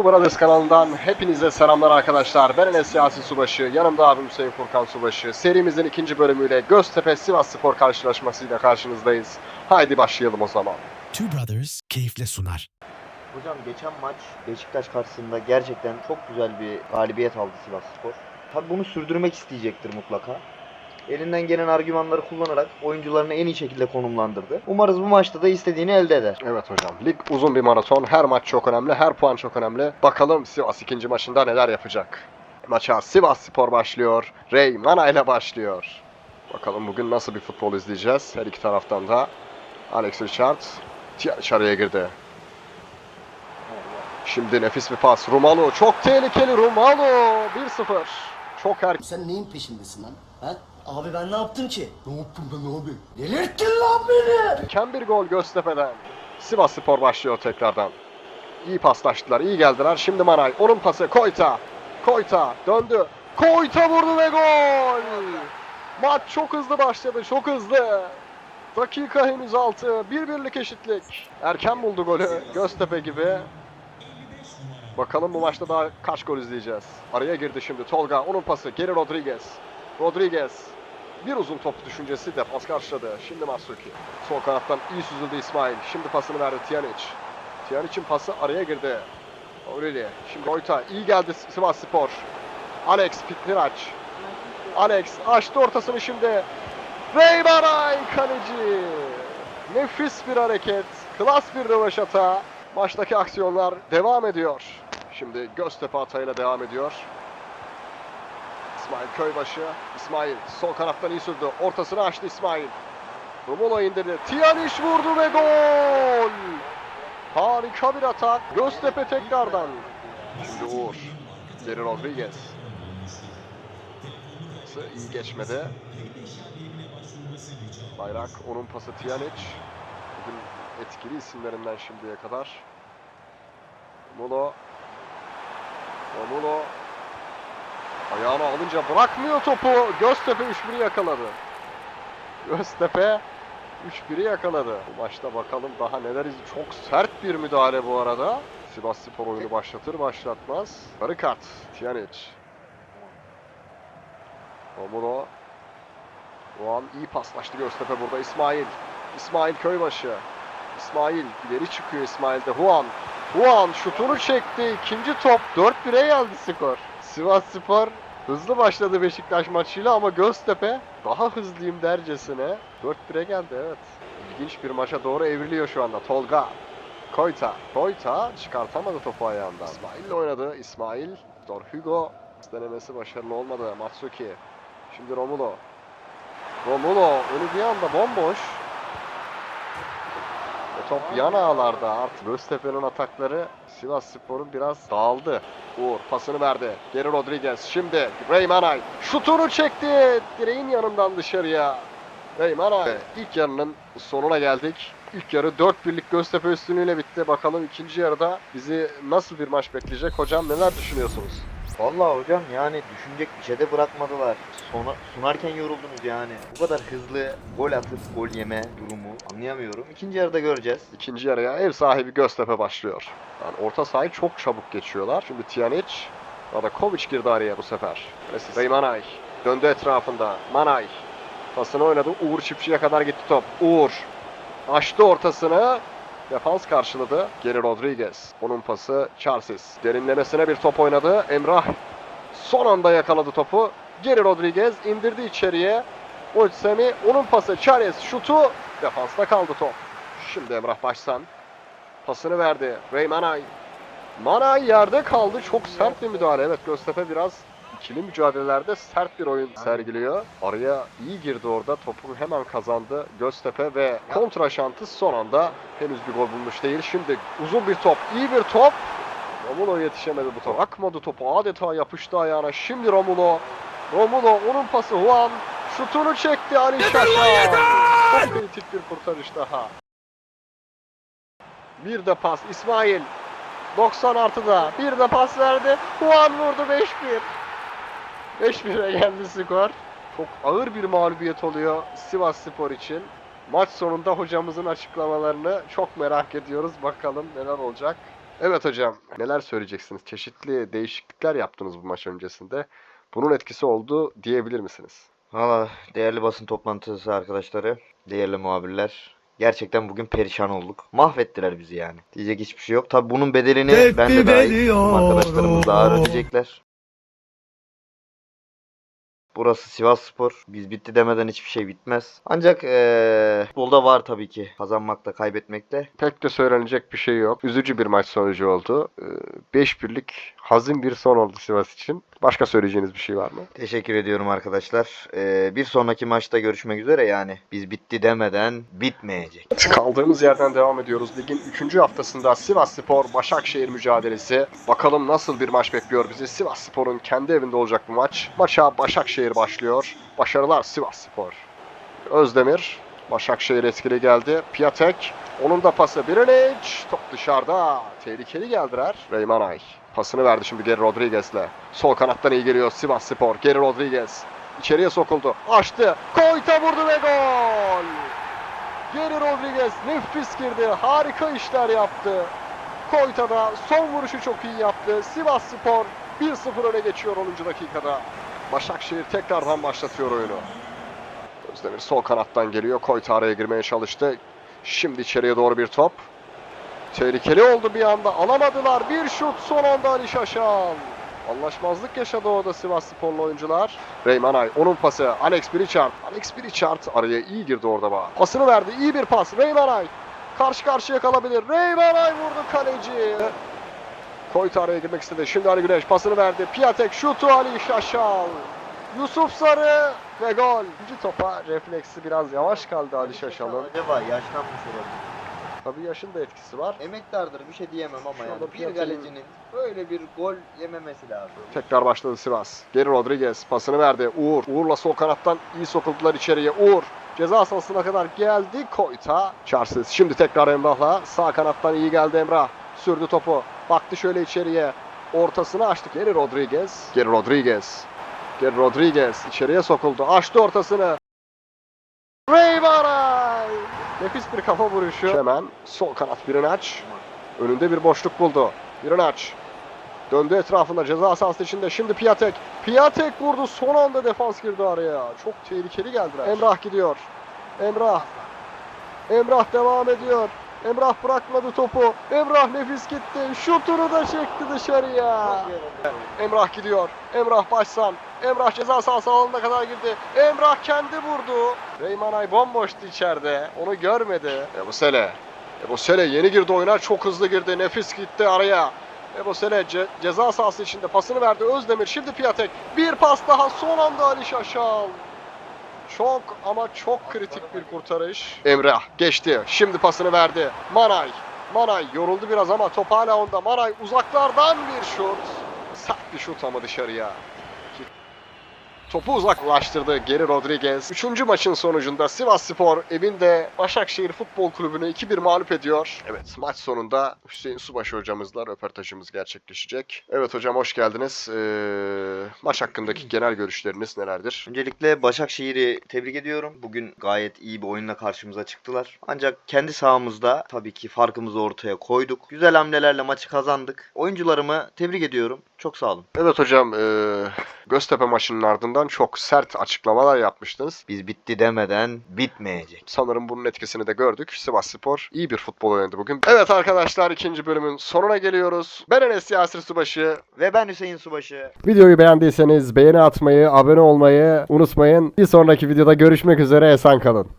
Two Brothers kanalından hepinize selamlar arkadaşlar. Ben Enes Yasin Subaşı, yanımda abim Hüseyin Furkan Subaşı. Serimizin ikinci bölümüyle Göztepe Sivas Spor karşılaşmasıyla karşınızdayız. Haydi başlayalım o zaman. Two Brothers keyifle sunar. Hocam geçen maç Beşiktaş karşısında gerçekten çok güzel bir galibiyet aldı Sivasspor. Tabi bunu sürdürmek isteyecektir mutlaka. Elinden gelen argümanları kullanarak oyuncularını en iyi şekilde konumlandırdı. Umarız bu maçta da istediğini elde eder. Evet hocam, lig uzun bir maraton. Her maç çok önemli, her puan çok önemli. Bakalım Sivas ikinci maçında neler yapacak. Maça Sivas Spor başlıyor. Rey Mana ile başlıyor. Bakalım bugün nasıl bir futbol izleyeceğiz. Her iki taraftan da Alex Richard araya girdi. Şimdi nefis bir pas. Rumalu çok tehlikeli Rumalu. 1-0. Çok erken. Sen neyin peşindesin lan? Ha? Abi ben ne yaptım ki? Ne yaptım ben abi? Delirttin lan beni! Erken bir gol Göztepe'den. Sivas Spor başlıyor tekrardan. İyi paslaştılar, iyi geldiler. Şimdi Manay. Onun pası Koyta. Koyta döndü. Koyta vurdu ve gol. Maç çok hızlı başladı, çok hızlı. Dakika henüz 6. Bir birlik eşitlik. Erken buldu golü Göztepe gibi. Bakalım bu maçta daha kaç gol izleyeceğiz. Araya girdi şimdi Tolga. Onun pası geri Rodriguez. Rodriguez. Bir uzun top düşüncesi defans karşıladı. Şimdi Masuki. Sol kanattan iyi süzüldü İsmail. Şimdi pasını verdi Tiyaniç. Tiyanic'in pası araya girdi. Aureli. Şimdi Koyta. iyi geldi Sivas Spor. Alex Pitmiraç. Alex açtı ortasını şimdi. Reymaray kaleci. Nefis bir hareket. Klas bir rövaşata. Maçtaki aksiyonlar devam ediyor. Şimdi Göztepe hatayla devam ediyor. İsmail Köybaşı. İsmail sol kanattan iyi sürdü. Ortasını açtı İsmail. Romulo indirdi. Tiyaniş vurdu ve gol! Harika bir atak. Göztepe tekrardan. Şimdi Uğur. Geri Rodriguez. İyi geçmedi. Bayrak onun pası Tiyaniç. Bugün etkili isimlerinden şimdiye kadar. Romulo. Romulo Ayağını alınca bırakmıyor topu. Göztepe 3-1'i yakaladı. Göztepe 3-1'i yakaladı. Bu maçta bakalım daha neler iz. Çok sert bir müdahale bu arada. Sivas Spor oyunu başlatır başlatmaz. Sarı kart. Tiyaniç. Romulo. O an iyi paslaştı Göztepe burada. İsmail. İsmail Köybaşı. İsmail ileri çıkıyor İsmail'de. Huan. Huan şutunu çekti. İkinci top. 4-1'e geldi skor. Sivas Spor hızlı başladı Beşiktaş maçıyla ama Göztepe daha hızlıyım dercesine 4-1'e geldi evet. İlginç bir maça doğru evriliyor şu anda. Tolga. Koyta. Koyta çıkartamadı topu ayağından. İsmail oynadı. İsmail. Dor Hugo. Denemesi başarılı olmadı. Matsuki. Şimdi Romulo. Romulo önü bir anda bomboş. Ve top yan ağlarda artık Göztepe'nin atakları Sivas Spor'un biraz dağıldı. Uğur pasını verdi. Geri Rodriguez. Şimdi Reymanay şutunu çekti. Direğin yanından dışarıya. Reymanay. İlk yarının sonuna geldik. İlk yarı 4 birlik Göztepe üstünlüğüyle bitti. Bakalım ikinci yarıda bizi nasıl bir maç bekleyecek? Hocam neler düşünüyorsunuz? Vallahi hocam yani düşünecek bir şey de bırakmadılar. Sona, sunarken yoruldunuz yani. Bu kadar hızlı gol atıp gol yeme durumu anlayamıyorum. İkinci yarıda göreceğiz. İkinci yarıya ev sahibi Göztepe başlıyor. Yani orta sahayı çok çabuk geçiyorlar. Şimdi Tiyanic, Radakovic girdi araya bu sefer. Rey Manay döndü etrafında. Manay pasını oynadı. Uğur Çiftçi'ye kadar gitti top. Uğur açtı ortasını. Defans karşıladı. Geri Rodriguez. Onun pası Charles. Derinlemesine bir top oynadı. Emrah son anda yakaladı topu. Geri Rodriguez indirdi içeriye. Olsemi onun pası Charles şutu defansta kaldı top. Şimdi Emrah Başsan pasını verdi. Ray Manay. Manay yerde kaldı. Çok sert bir müdahale. Evet Göztepe biraz ikili mücadelelerde sert bir oyun sergiliyor. Araya iyi girdi orada. Topu hemen kazandı Göztepe ve kontra şantı son anda henüz bir gol bulmuş değil. Şimdi uzun bir top. iyi bir top. Romulo yetişemedi bu top. Akmadı topu. Adeta yapıştı ayağına. Şimdi Romulo. Romulo onun pası Juan. Şutunu çekti Ali Şaşar. Çok kritik bir kurtarış daha. Bir de pas İsmail. 90 artıda bir de pas verdi. Juan vurdu 5-1. 5-1'e geldi skor. Çok ağır bir mağlubiyet oluyor Sivas Spor için. Maç sonunda hocamızın açıklamalarını çok merak ediyoruz. Bakalım neler olacak. Evet hocam neler söyleyeceksiniz? Çeşitli değişiklikler yaptınız bu maç öncesinde. Bunun etkisi oldu diyebilir misiniz? Valla değerli basın toplantısı arkadaşları, değerli muhabirler. Gerçekten bugün perişan olduk. Mahvettiler bizi yani. Diyecek hiçbir şey yok. Tabi bunun bedelini ben de dahil arkadaşlarımız da ağır ödeyecekler. Burası Sivas Spor. Biz bitti demeden hiçbir şey bitmez. Ancak eee futbolda var tabii ki. Kazanmakta, kaybetmekte. Pek de söylenecek bir şey yok. Üzücü bir maç sonucu oldu. 5-1'lik hazin bir son oldu Sivas için. Başka söyleyeceğiniz bir şey var mı? Teşekkür ediyorum arkadaşlar. Eee, bir sonraki maçta görüşmek üzere yani. Biz bitti demeden bitmeyecek. Kaldığımız yerden devam ediyoruz. Ligin 3. haftasında Sivas Spor Başakşehir mücadelesi. Bakalım nasıl bir maç bekliyor bizi. Sivas Spor'un kendi evinde olacak bu maç. Maça Başakşehir başlıyor. Başarılar Sivas Spor. Özdemir Başakşehir etkili geldi. Piatek onun da pası Birinic. Top dışarıda. Tehlikeli geldiler. Reymanay pasını verdi şimdi Geri Rodriguez'le. Sol kanattan iyi geliyor Sivas Spor. Geri Rodriguez içeriye sokuldu. Açtı. Koyta vurdu ve gol. Geri Rodriguez nefis girdi. Harika işler yaptı. Koyta da son vuruşu çok iyi yaptı. Sivas Spor 1-0 öne geçiyor 10. dakikada. Başakşehir tekrardan başlatıyor oyunu. Özdemir sol kanattan geliyor. Koyta araya girmeye çalıştı. Şimdi içeriye doğru bir top. Tehlikeli oldu bir anda. Alamadılar. Bir şut son anda Ali Şaşal. Anlaşmazlık yaşadı orada Sivas Sporlu oyuncular. Reymanay onun pası. Alex Birichard. Alex Birichard araya iyi girdi orada bak. Pasını verdi. İyi bir pas. Reymanay. Karşı karşıya kalabilir. Reymanay vurdu kaleci. Koyta araya girmek istedi. Şimdi Ali Güneş pasını verdi. Piatek şutu Ali Şaşal. Yusuf Sarı ve gol. İkinci topa refleksi biraz yavaş kaldı Ali Şaşal'ın. Acaba yaşlanmış olabilir. Tabii yaşın da etkisi var. Emektardır bir şey diyemem ama Şu anda yani. Bir galecinin böyle bir gol yememesi lazım. Tekrar başladı Sivas. Geri Rodriguez pasını verdi. Uğur. Uğur'la sol kanattan iyi sokuldular içeriye. Uğur ceza sahasına kadar geldi. Koyta. Çarsız. Şimdi tekrar Emrah'la. Sağ kanattan iyi geldi Emrah. Sürdü topu. Baktı şöyle içeriye. Ortasını açtı. Geri Rodriguez. Geri Rodriguez. Geri Rodriguez. içeriye sokuldu. Açtı ortasını. Ray Baray. Nefis bir kafa vuruşu. Hemen sol kanat birini aç. Önünde bir boşluk buldu. Birini aç. Döndü etrafında ceza sahası içinde. Şimdi Piatek. Piatek vurdu. Son anda defans girdi araya. Çok tehlikeli geldiler. Emrah gidiyor. Emrah. Emrah devam ediyor. Emrah bırakmadı topu. Emrah nefis gitti. Şutunu da çekti dışarıya. Emrah gidiyor. Emrah başsan. Emrah ceza sahası alanına kadar girdi. Emrah kendi vurdu. Reymanay bomboştu içeride. Onu görmedi. Ebu Sele. Ebu Sele yeni girdi oyuna. Çok hızlı girdi. Nefis gitti araya. Ebu Sele ce- ceza sahası içinde pasını verdi. Özdemir şimdi Piatek. Bir pas daha son anda Ali Şaşal. Çok ama çok kritik bir kurtarış. Emrah geçti. Şimdi pasını verdi. Manay. Manay yoruldu biraz ama top hala onda. Manay uzaklardan bir şut. Sert bir şut ama dışarıya. Topu uzaklaştırdı Geri Rodriguez. Üçüncü maçın sonucunda Sivas Spor evinde Başakşehir Futbol Kulübü'nü 2-1 mağlup ediyor. Evet maç sonunda Hüseyin Subaşı hocamızla röportajımız gerçekleşecek. Evet hocam hoş geldiniz. Ee, maç hakkındaki genel görüşleriniz nelerdir? Öncelikle Başakşehir'i tebrik ediyorum. Bugün gayet iyi bir oyunla karşımıza çıktılar. Ancak kendi sahamızda tabii ki farkımızı ortaya koyduk. Güzel hamlelerle maçı kazandık. Oyuncularımı tebrik ediyorum. Çok sağ olun. Evet hocam ee, Göztepe maçının ardından çok sert açıklamalar yapmıştınız. Biz bitti demeden bitmeyecek. Sanırım bunun etkisini de gördük. Sivas Spor iyi bir futbol oynadı bugün. Evet arkadaşlar ikinci bölümün sonuna geliyoruz. Ben Enes Yasir Subaşı. Ve ben Hüseyin Subaşı. Videoyu beğendiyseniz beğeni atmayı, abone olmayı unutmayın. Bir sonraki videoda görüşmek üzere. Esen kalın.